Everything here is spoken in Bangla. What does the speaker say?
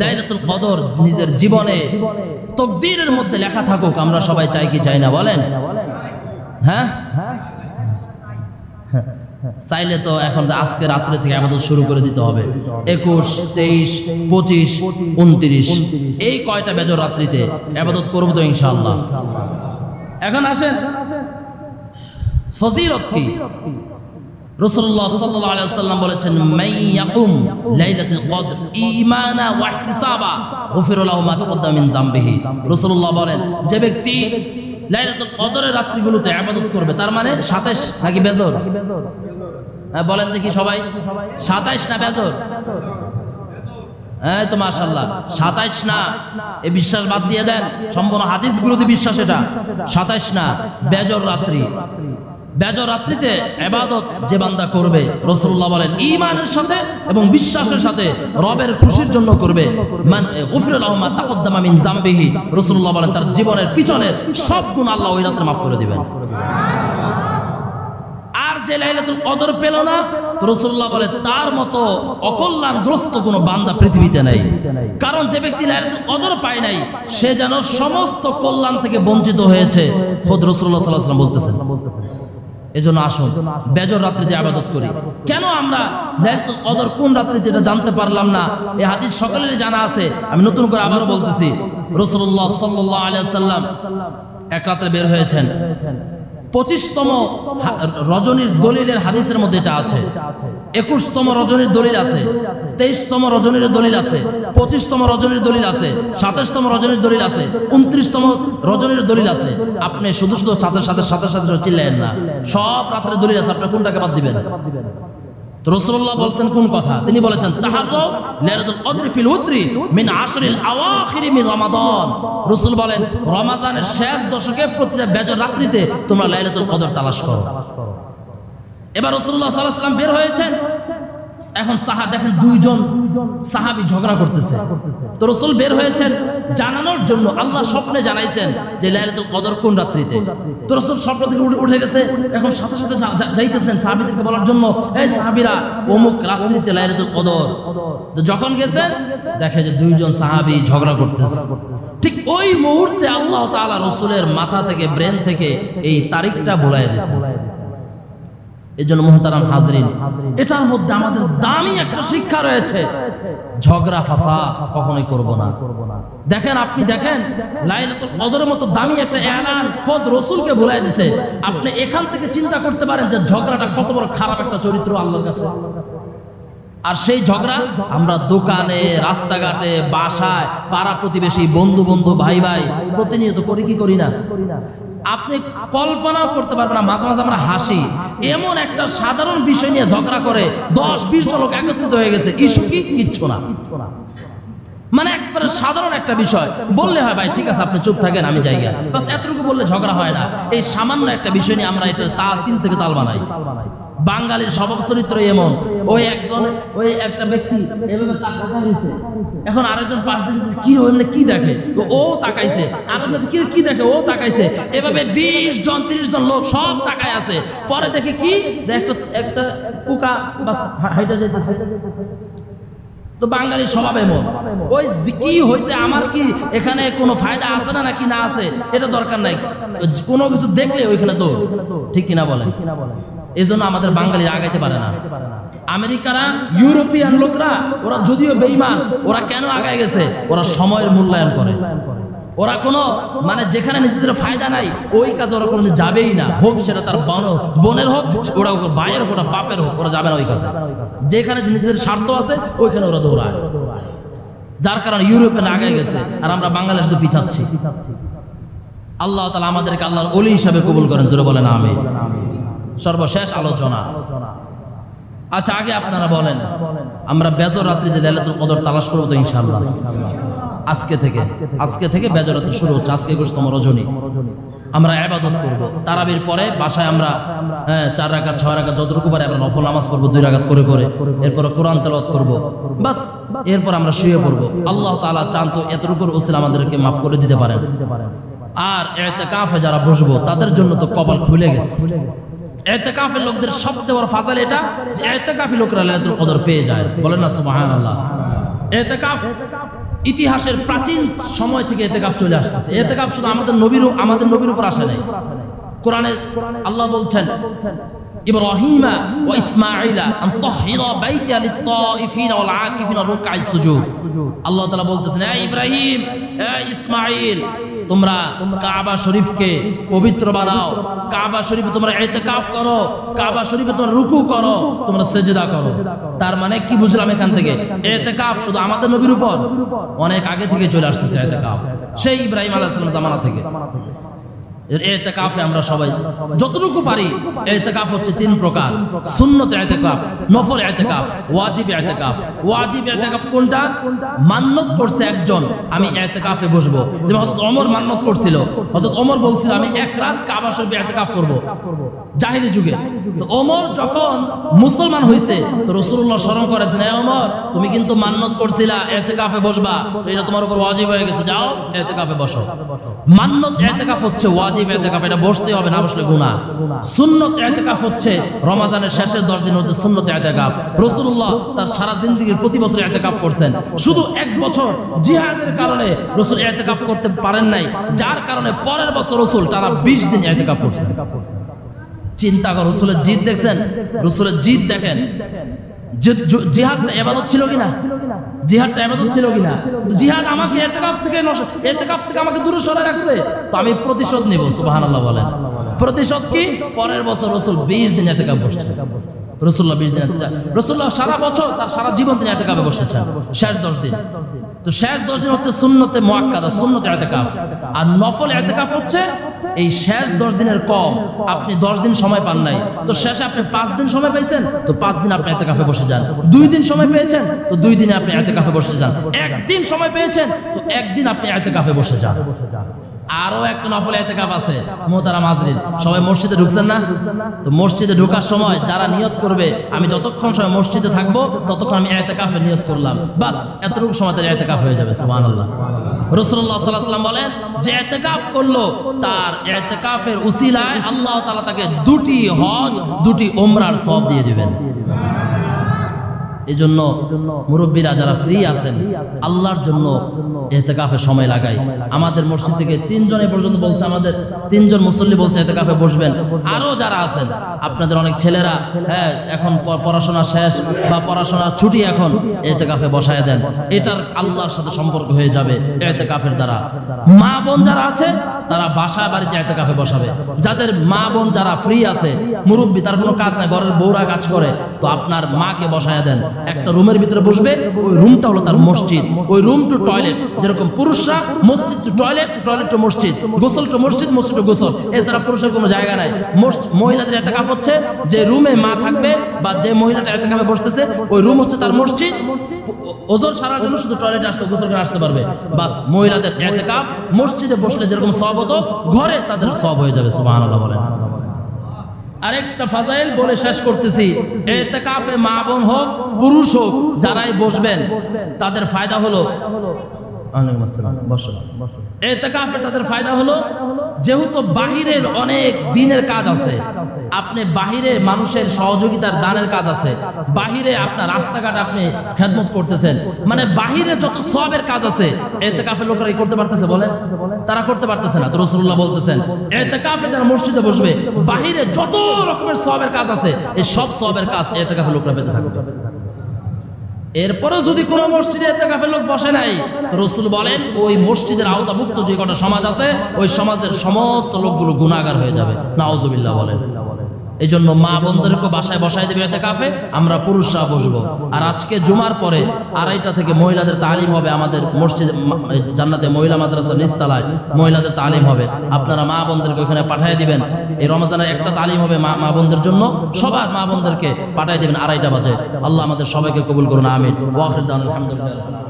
লাইলাতুল কদর নিজের জীবনে তকদিরের মধ্যে লেখা থাকুক, আমরা সবাই চাই কি চাই না বলেন? হ্যাঁ? চাইলে তো এখন আজকে রাত্রে থেকে আপাতত শুরু করে দিতে হবে। একুশ, তেইশ, পঁচিশ, উনত্রিশ, এই কয়টা বেজর রাত্রিতে আপাতত করব তো ইনশাল্লাহ এখন আসেন। ফজিলত কি? আলাইহি ওয়াসাল্লাম বলেছেন, মান ইয়াকুম লাইলাতুল কদর ঈমানা ওয়া ইহতিসাবা মা তাকদ্দাম মিন যামবিহি। বলেন, যে ব্যক্তি লাইলাতুল কদরের রাত্রিগুলোতে ইবাদত করবে, তার মানে 27 নাকি বেজর? হ্যাঁ বলেন দেখি সবাই। 27 না বেজর? এই তো সাতাইশ না? এই বিশ্বাস বাদ দিয়ে দেন, সম্পূর্ণ হাদিস বিরোধী বিশ্বাস এটা। সাতাইশ না? বেজর রাত্রি। বেজর রাত্রিতে এবাদত যে বান্দা করবে রসুল্লাহ বলেন ইমানের সাথে এবং বিশ্বাসের সাথে রবের খুশির জন্য করবে। মান গফিরুল আহমদ তাকদ্দামা মিন জামবিহি রসুল্লাহ বলেন, তার জীবনের পিছনের সব গুণ আল্লাহ ওই রাত্রে মাফ করে দিবেন। আর যে লাইলাতুল কদর পেল না, তো রাসূলুল্লাহ বলে, তার মতো অকল্যাণগ্রস্ত কোনো বান্দা পৃথিবীতে নেই। কারণ যে ব্যক্তি লাইলাতুল কদর পায় নাই, সে যেন সমস্ত কল্যাণ থেকে বঞ্চিত হয়েছে। খোদ রাসূলুল্লাহ সাল্লাল্লাহু আলাইহি বলতেছেন। এজন্য আসুন, বেজর রাত্রিতে আবাদত করি। কেন আমরা অদর কোন রাত্রিতে এটা জানতে পারলাম না? এই হাদিস সকলেরই জানা আছে, আমি নতুন করে আবারও বলতেছি। রসুল্লাহ সাল্লাহ আলিয়া সাল্লাম এক রাত্রে বের হয়েছেন। পঁচিশতম রজনীর দলিলের হাদিসের মধ্যে এটা আছে। একুশতম রজনীর দলিল আছে, তেইশতম রজনীর দলিল আছে, পঁচিশতম রজনীর দলিল আছে, সাতাশতম রজনীর দলিল আছে, উনত্রিশতম রজনীর দলিল আছে। আপনি শুধু শুধু সাথে সাথে সাথে সাথে চিল্লেন না। সব রাত্রে দলিল আছে, আপনি কোনটাকে বাদ দিবেন? তো রাসূলুল্লাহ বলছেন, কোন কথা? তিনি বলেছেন তাহাররাও লাইলাতুল কদরি ফিল উতরি মিন আশরিল আওয়াখিরি মিন রমাদান। রসুল বলেন, রমাজানের শেষ দশকে প্রতিটা বেজর রাত্রিতে তোমরা লাইলাতুল কদর তালাশ করো। এবার রসুল্লাহ সাল্লাহ সাল্লাম বের হয়েছেন। এখন সাহা দেখেন দুইজন সাহাবী ঝগড়া করতেছে। তো রসুল বের হয়েছেন জানানোর জন্য আল্লাহ স্বপ্নে জানাইছেন যে লাইলাতুল কদর কোন রাত্রিতে? তো রসুল স্বপ্ন থেকে উঠে- গেছে, এখন সাথে সাথে যাইতেছেন সাহাবীদেরকে বলার জন্য, এই সাহাবীরা, অমুক রাত্রিতে লাইলাতুল কদর। তো যখন গেছেন, দেখে যে দুইজন সাহাবি ঝগড়া করতেছে। ঠিক ওই মুহূর্তে আল্লাহ তাআলা রসুলের মাথা থেকে, ব্রেন থেকে এই তারিখটা বলাই দিয়েছে এই জন্য মোহতারাম হাজরিন, এটার মধ্যে আমাদের দামি একটা শিক্ষা রয়েছে। ঝগড়া ফাসা কখনোই করব না। দেখেন, আপনি দেখেন, লাইলাতুল কদরের মতো দামি একটা এলান খোদ রসুলকে ভুলাই দিছে। আপনি এখান থেকে চিন্তা করতে পারেন যে ঝগড়াটা কত বড় খারাপ একটা চরিত্র আল্লাহর কাছে। আর সেই ঝগড়া আমরা দোকানে, রাস্তাঘাটে, বাসায়, পাড়া প্রতিবেশী বন্ধু বন্ধু ভাই ভাই প্রতিনিয়ত করি কি করি না? আপনি কল্পনাও করতে পারবেন না, মাঝে মাঝে আমরা হাসি। এমন একটা সাধারণ বিষয় নিয়ে ঝগড়া করে দশ, বিশ জন লোক একত্রিত হয়ে গেছে, ইস্যু কি? কিচ্ছু না। মানে একবারে সাধারণ একটা বিষয়। বললে হয় ভাই ঠিক আছে আপনি চুপ থাকেন আমি জায়গা বাস এতটুকু বললে ঝগড়া হয় না। এই সামান্য একটা বিষয় নিয়ে আমরা এটা তাল তিন থেকে তাল বানাই। বাঙালির স্বভাব চরিত্র এমন। ওই একজন ওই একটা ব্যক্তি এভাবে এখন আরেকজন পাশ দিয়ে যেতেছে, কি হইলে কি দেখে? ও তাকাইছে। আরেকজন কি কি দেখে? ও তাকাইছে। এভাবে বিশ জন তিরিশ জন লোক সব তাকায় আছে। পরে দেখে কি? একটা একটা পোকা বাস হাইটা যাইতেছে। তো বাঙালি স্বভাব এমন ওই কি হয়েছে আমার কি এখানে কোনো ফায়দা আছে না নাকি না আছে? এটা দরকার নাই। কোনো কিছু দেখলে ওইখানে তো ঠিক কিনা বলেন? এই জন্য আমাদের বাঙালি আগাইতে পারে না। আমেরিকারা, ইউরোপিয়ান লোকরা, ওরা যদিও বেইমান ওরা কেন আগায় গেছে? ওরা সময়ের মূল্যায়ন করে। ওরা কোনো মানে যেখানে নিজেদের ফায়দা নাই, ওই কাজে ওরা কোনো যাবেই না। হোক সেটা তার বোন- বোনের হোক, ওরা ভাইয়ের হোক ওরা বাপের হোক, ওরা যাবে না ওই কাজে। যেখানে নিজেদের স্বার্থ আছে, ওইখানে ওরা দৌড়ায়। যার কারণে ইউরোপে আগে গেছে, আর আমরা বাংলাদেশ তো পিছাচ্ছি আল্লাহ তালা আমাদেরকে আল্লাহর অলি হিসাবে কবুল করেন, জোরে বলেন আমি সর্বশেষ আলোচনা। আচ্ছা আগে আপনারা বলেন, আমরা বেজর রাত্রিতে লাইলাতুল কদর তালাশ করব তো ইনশাআল্লাহ। আজকে থেকে। আজকে থেকে বেজর রাত্রি শুরু হচ্ছে। আজকে একুশতম রজনী। আমরা আবাদত করব। তারাবির পরে বাসায় আমরা হ্যাঁ চার রাকাত, ছয় রাকাত যতটুকু পারে আমরা নফল নামাজ পড়ব, দুই রাকাত করে করে। এরপরে কোরআন তেলাওয়াত করব। বাস, এরপর আমরা শুয়ে পড়ব। আল্লাহ তাআলা চান তো এতটুকুর ওসিল আমাদেরকে মাফ করে দিতে পারেন। আর এতেকাফে যারা বসবো, তাদের জন্য তো কপাল খুলে গেছে। এতেকাফের লোকদের সবচেয়ে বড় ফাজাল এটা যে এতেকাফি লোকরা পেয়ে যায়। বলেন না ইতিহাসের প্রাচীন সময় থেকে এতেকাফ চলে আসতেছে। এতেকাফ শুধু আমাদের নবীর আমাদের নবীর উপর আসে নাই। কোরআনে আল্লাহ বলছেন ও আল্লাহ বলতেছেন ইব্রাহিম তোমরা কাবা শরীফকে পবিত্র বানাও। কাবা শরীফ তোমরা ইতিকাফ করো, কাবা শরীফে তোমরা রুকু করো, তোমরা সেজেদা করো। তার মানে কি বুঝলাম এখান থেকে? ইতিকাফ শুধু আমাদের নবীর উপর, অনেক আগে থেকে চলে আসতেছে ইতিকাফ সেই ইব্রাহিম আলাহ জামানা থেকে। এতেকাফে আমরা সবাই যতটুকু পারি, এতেকাফ হচ্ছে তিন প্রকার। সুন্নত এতেকাফ এতেকাফ, ওয়াজিব এতেকাফ। ওয়াজিব এতেকাফ কোনটা? মান্নত করছে একজন, আমি এতেকাফে হযরত ওমর মান্নত করছিল। হযরত ওমর বলছিল, আমি এক রাত কাবা শরীফে এতেকাফ করব। জাহিলি যুগে। তো যখন মুসলমান হয়েছে তো রসুল্লাহ স্মরণ করেছেন, "এ ওমর, তুমি কিন্তু মান্নত করছিলা, এতেকাফে বসবা। তো এটা তোমার উপর ওয়াজিব হয়ে গেছে। যাও, এতেকাফে বসো। মান্নত, এতেকাফ হচ্ছে ওয়াজিব। এতেকাফ এটা বসতে হবে, না বসলে গুনাহ। সুন্নত এতেকাফ হচ্ছে, রমাজানের শেষের দশ দিন হচ্ছে সুন্নত এতেকাফ। রসুল্লাহ তার সারা প্রতি বছর এতেকাফ করছেন। শুধু এক বছর জিহাদের কারণে রসুল এতেকাফ করতে পারেন নাই, যার কারণে পরের বছর রসুল তারা বিশ দিন এতেকাফ করছেন। চিন্তা কর, রসুলের জিদ দেখছেন? রসুলের জিদ দেখেন? জিহাদটা এবাদত ছিল কিনা? জিহাদটা এবাদত ছিল কিনা? জিহাদ আমাকে এতেকাফ থেকে এতেকাফ থেকে আমাকে দূরে সরে রাখছে। তো আমি প্রতিশোধ নিব, সুবহানাল্লাহ বলেন। প্রতিশোধ কি? পরের বছর রসুল বিশ দিন এতেকাফ বসছে রসুল্লাহ বিশ দিন রসুল্লাহ সারা বছর তার সারা জীবন তিনি এতেকাফে বসেছেন, শেষ দশ দিন। তো শেষ দশ দিন হচ্ছে সুন্নতে মোয়াক্কাদা সুন্নতে এতেকাফ। আর নফল এতেকাফ হচ্ছে এই শেষ দশ দিনের কম, আপনি দশ দিন সময় পান নাই। তো শেষে আপনি পাঁচ দিন সময় পাইছেন, তো পাঁচ দিন আপনি এতে কাফে বসে যান। দুই দিন সময় পেয়েছেন, তো দুই দিনে আপনি এতে কাফে বসে যান। একদিন সময় পেয়েছেন, তো একদিন আপনি এতে কাফে বসে যান। আরও একটা নফল এতেকাফ আছে মোতারা মাজরিন সবাই মসজিদে ঢুকছেন না? তো মসজিদে ঢোকার সময় যারা নিয়ত করবে, আমি যতক্ষণ সময় মসজিদে থাকব, ততক্ষণ আমি এতেকাফে নিয়ত করলাম। বাস, এতটুকু সময় তার এতেকাফ হয়ে যাবে, সুবহানাল্লাহ। রসুল্লাহ সাল্লাহ সাল্লাম বলেন, যে এতেকাফ করল, তার এতেকাফের উসিলায় আল্লাহ তাআলা তাকে দুটি হজ, দুটি ওমরার সব দিয়ে দিবেন। এই জন্য মুরব্বীরা যারা ফ্রি আছেন আল্লাহর জন্য এতেকাফে সময় লাগাই। আমাদের মসজিদ থেকে তিনজন এ পর্যন্ত বলছে আমাদের তিনজন মুসল্লি বলছে এতেকাফে বসবেন। আরও যারা আছেন আপনাদের অনেক ছেলেরা হ্যাঁ এখন পড়াশোনা শেষ বা পড়াশোনার ছুটি এখন এতেকাফে বসায় দেন। এটার আল্লাহর সাথে সম্পর্ক হয়ে যাবে এতেকাফের দ্বারা। মা বোন যারা আছে তারা বাসা বাড়িতে এতেকাফে বসাবে। যাদের মা বোন যারা ফ্রি আছে। মুরব্বী তার কোনো কাজ নাই ঘরের বউরা কাজ করে তো আপনার মাকে বসায় দেন। একটা রুমের ভিতরে বসবে, ওই রুমটা হলো তার মসজিদ। ওই রুম টু টয়লেট যেরকম পুরুষরা মসজিদ টু টয়লেট টয়লেট টু মসজিদ, গোসল টু মসজিদ মসজিদ টু গোসল। এছাড়া পুরুষের কোনো জায়গা নাই। মহিলাদের এতেকাফ হচ্ছে, যে রুমে মা থাকবে বা যে মহিলাটা এতেকাফে বসতেছে, ওই রুম হচ্ছে তার মসজিদ। ওজন সারার জন্য শুধু টয়লেটে আসতে, গোসল করে আসতে পারবে। বাস, মহিলাদের এতেকাফ মসজিদে বসলে যেরকম সব হতো, ঘরে তাদের সব হয়ে যাবে, সুবহানাল্লাহ বলেন। আরেকটা ফাজাইল বলে শেষ করতেছি। এতে এতেকাফে মা বোন হোক, পুরুষ হোক, যারাই বসবেন, তাদের ফায়দা হলো। আলাইকুম আসসালাম। এতেকাফে তাদের ফায়দা হলো, যেহেতু বাহিরের অনেক দিনের কাজ আছে, আপনি বাহিরে মানুষের সহযোগিতার দানের কাজ আছে, বাহিরে আপনার রাস্তাঘাট আপনি খেদমত করতেছেন মানে বাহিরে যত সবের কাজ আছে এতে কাফের লোকেরা করতে পারতেছে বলেন? তারা করতে পারতেছে না, তো রসুল্লাহ বলতেছেন এতে কাফে যারা মসজিদে বসবে, বাহিরে যত রকমের সবের কাজ আছে, এই সব সবের কাজ এতে কাফের লোকরা পেতে থাকবে। এরপরেও যদি কোনো মসজিদে এতেকাফের লোক বসে নাই রসুল বলেন, ওই মসজিদের আওতাভুক্ত যে কটা সমাজ আছে, ওই সমাজের সমস্ত লোকগুলো গুণাগার হয়ে যাবে। নাওজবিল্লা বলেন। এই জন্য মা বোনদেরকে বাসায় বসায় দেবে, এতে কাফে, আমরা পুরুষরা বসবো। আর আজকে জুমার পরে আড়াইটা থেকে মহিলাদের তালিম হবে আমাদের মসজিদ জান্নাতে মহিলা মাদ্রাসা নিস্তালায় মহিলাদের তালিম হবে। আপনারা মা বোনদেরকে ওখানে পাঠিয়ে দিবেন। এই রমজানের একটা তালিম হবে মা মা বোনদের জন্য। সবার মা বোনদেরকে পাঠিয়ে দিবেন আড়াইটা বাজে। আল্লাহ আমাদের সবাইকে কবুল করুন, আমিন। ওয়াখির আলহামদুলিল্লাহ।